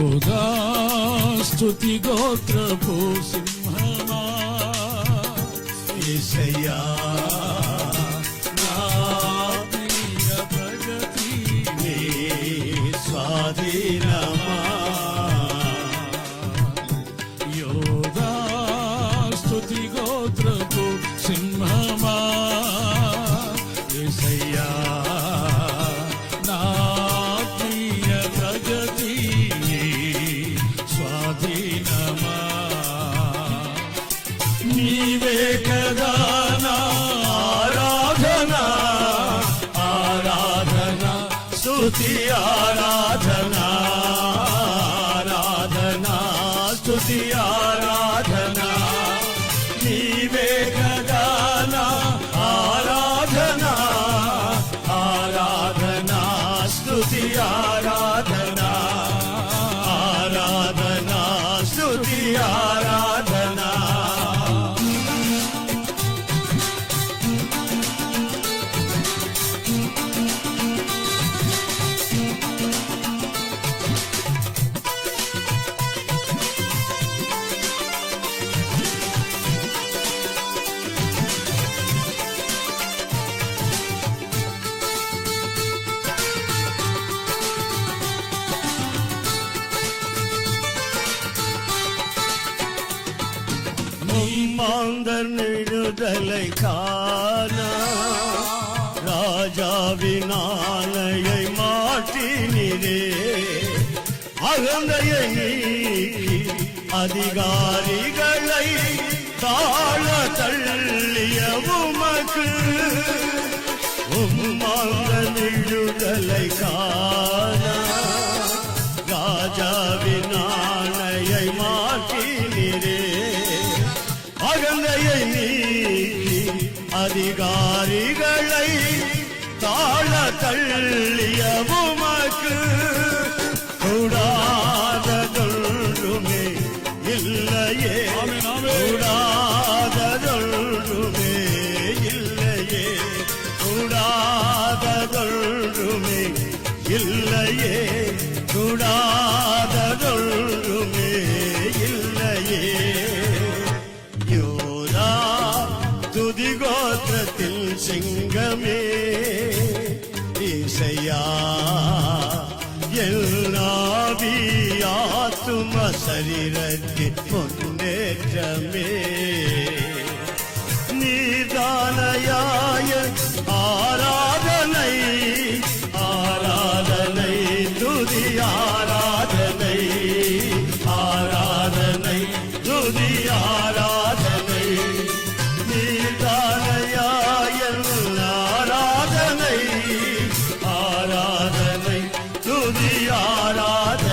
యోగా స్తుతి గోత్రపు సింహమా ఏసయ్యా. స్తుతి ఆరాధనా ఆరాధనా స్తుతి ఆరాధనా. నీవే కదా ఆరాధనా ఆరాధనా స్తుతి ఆరాధనా விடுதலை காண. ராஜாவினாலையை மாற்றினிரே அகந்தையை நீக்கி அதிகாரிகளை தாழ தள்ளிய உமக்கு. உம்மாந்த விடுதலை காண. காரிகளை தாழ தள்ளிய சரீரத்தின் முன்னேற்றமே நீதானையாய ஆராதனை ஆராதனை துதி ஆராதனை ஆராதனை துதி ஆராதனை. நீதானையாய ஆராதனை ஆராதனை துதி ஆராதனை.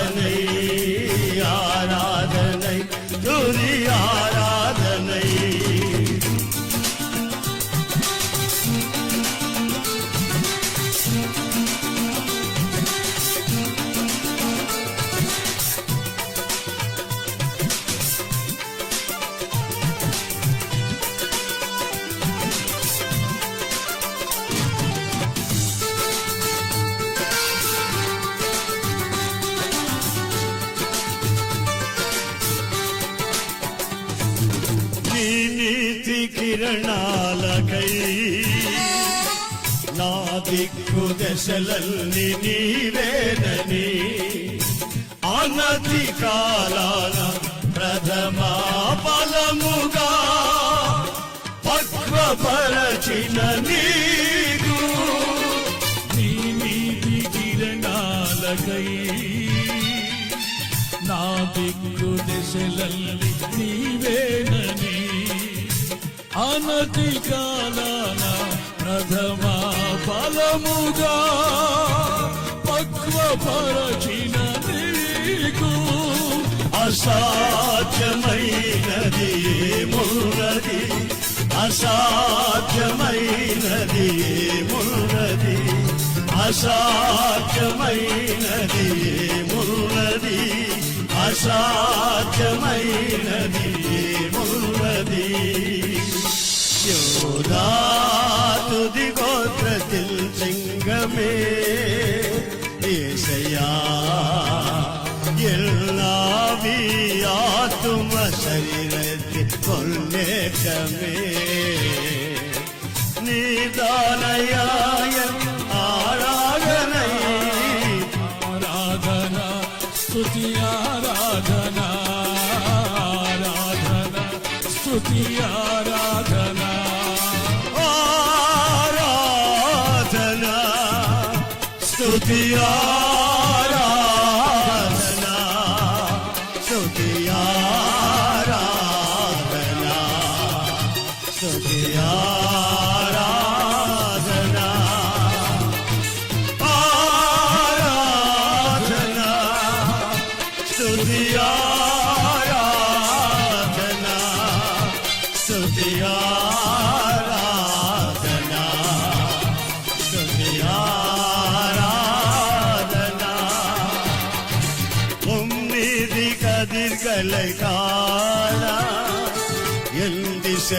నీతి కిరణాలకై. నా దిక్కు దశలల్ని నీవేనని అనతి కాలాన ప్రథమ ఫలముగా పక్వపరచిన నీకు. నీ నీతి కిరణాలకై. నా దిక్కు దశలల్లి నీవేనని అనతి కాలాన ప్రథమ ఫలముగా పక్వపరచిన నీకు అసాధ్యమైనది ఏమున్నది అసాధ్యమైనది ఏమున్నది అసాధ్యమైనది ఏమున్నది అసాధ్యమైనది ఏమున్నది തുതി ഗോത്രത്തിൽ ചെങ്കമേ ഏശയാ എല്ലാവിയാത്തുമ ശരീരത്തിൽ കൊല്ലേറ്റമേ നീതാനയായ ആരാധനൈ ആരാധന സ്തുതി ആരാധന ആരാധന സ്തുതിയാ Yeah.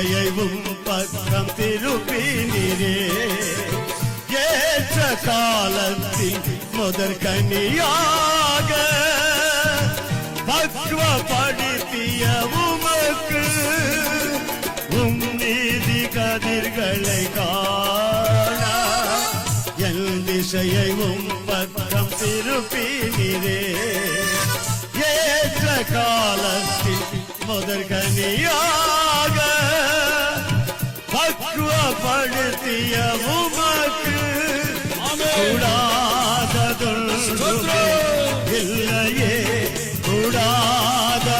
திசையை உம் பக்கம் திருப்பினீரே ஏற்ற காலத்தில் முதற் கனியாக பக்குவப்படுத்திய உமக்கு உம் நீதி கதிர்களை காண. என் திசையை உம் பக்கம் திருப்பினீரே ஏற்ற காலத்தில் முதற்கனியாக பக்குவப்படுத்திய உமக்கு கூடாததொன்றுமே இல்லையே கூடாததொன்றுமே